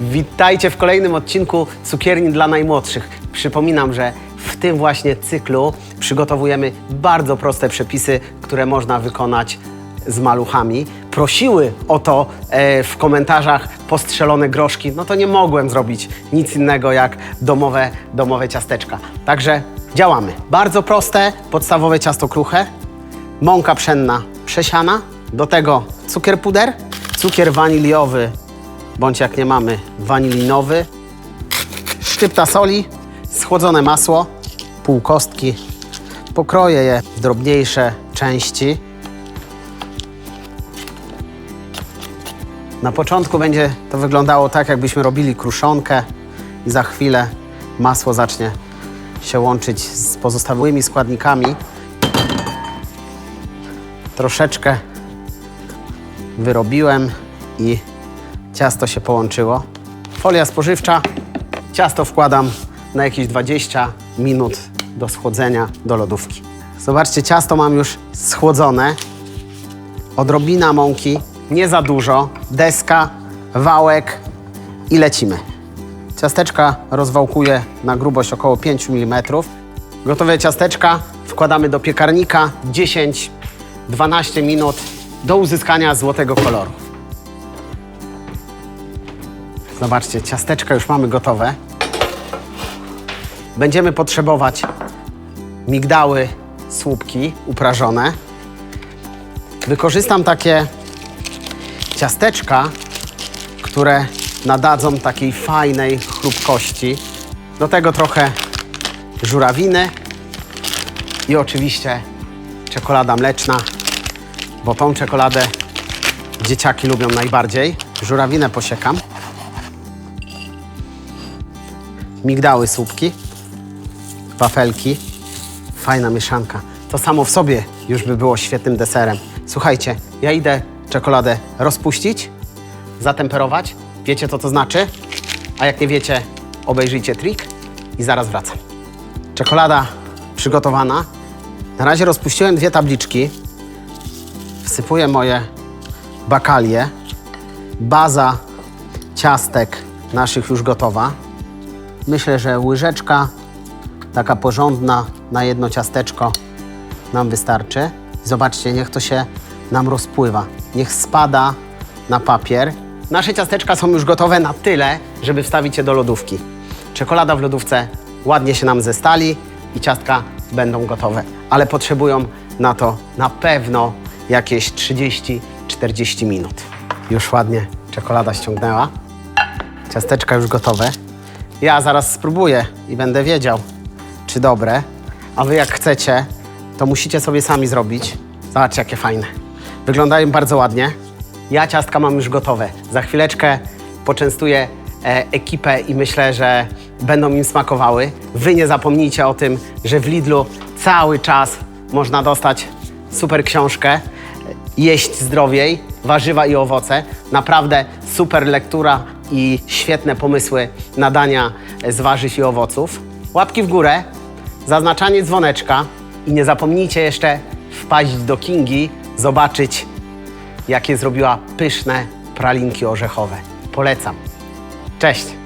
Witajcie w kolejnym odcinku Cukierni dla najmłodszych. Przypominam, że w tym właśnie cyklu przygotowujemy bardzo proste przepisy, które można wykonać z maluchami. Prosiły o to e, w komentarzach postrzelone groszki, no to nie mogłem zrobić nic innego jak domowe, domowe ciasteczka. Także działamy. Bardzo proste, podstawowe ciasto kruche, mąka pszenna przesiana, do tego cukier puder, cukier waniliowy, bądź jak nie mamy, wanilinowy, szczypta soli, schłodzone masło, pół kostki. Pokroję je w drobniejsze części. Na początku będzie to wyglądało tak, jakbyśmy robili kruszonkę i za chwilę masło zacznie się łączyć z pozostałymi składnikami. Troszeczkę wyrobiłem i ciasto się połączyło. Folia spożywcza. Ciasto wkładam na jakieś 20 minut do schłodzenia do lodówki. Zobaczcie, ciasto mam już schłodzone. Odrobina mąki, nie za dużo, deska, wałek i lecimy. Ciasteczka rozwałkuję na grubość około 5 mm. Gotowe ciasteczka wkładamy do piekarnika 10-12 minut do uzyskania złotego koloru. Zobaczcie, ciasteczka już mamy gotowe. Będziemy potrzebować migdały, słupki uprażone. Wykorzystam takie ciasteczka, które nadadzą takiej fajnej chrupkości. Do tego trochę żurawiny i oczywiście czekolada mleczna, bo tą czekoladę dzieciaki lubią najbardziej. Żurawinę posiekam. Migdały, słupki, wafelki. Fajna mieszanka. To samo w sobie już by było świetnym deserem. Słuchajcie, ja idę czekoladę rozpuścić, zatemperować. Wiecie, co to znaczy? A jak nie wiecie, obejrzyjcie trik i zaraz wracam. Czekolada przygotowana. Na razie rozpuściłem dwie tabliczki. Wsypuję moje bakalie. Baza ciastek naszych już gotowa. Myślę, że łyżeczka taka porządna na jedno ciasteczko nam wystarczy. Zobaczcie, niech to się nam rozpływa. Niech spada na papier. Nasze ciasteczka są już gotowe na tyle, żeby wstawić je do lodówki. Czekolada w lodówce ładnie się nam zestali i ciastka będą gotowe. Ale potrzebują na to na pewno jakieś 30-40 minut. Już ładnie czekolada ściągnęła. Ciasteczka już gotowe. Ja zaraz spróbuję i będę wiedział, czy dobre. A wy jak chcecie, to musicie sobie sami zrobić. Zobaczcie, jakie fajne. Wyglądają bardzo ładnie. Ja ciastka mam już gotowe. Za chwileczkę poczęstuję e, ekipę i myślę, że będą im smakowały. Wy nie zapomnijcie o tym, że w Lidlu cały czas można dostać super książkę Jeść zdrowiej, warzywa i owoce. Naprawdę super lektura i świetne pomysły na dania z warzyw i owoców. Łapki w górę, zaznaczanie dzwoneczka i nie zapomnijcie jeszcze wpaść do Kingi, zobaczyć jakie zrobiła pyszne pralinki orzechowe. Polecam. Cześć!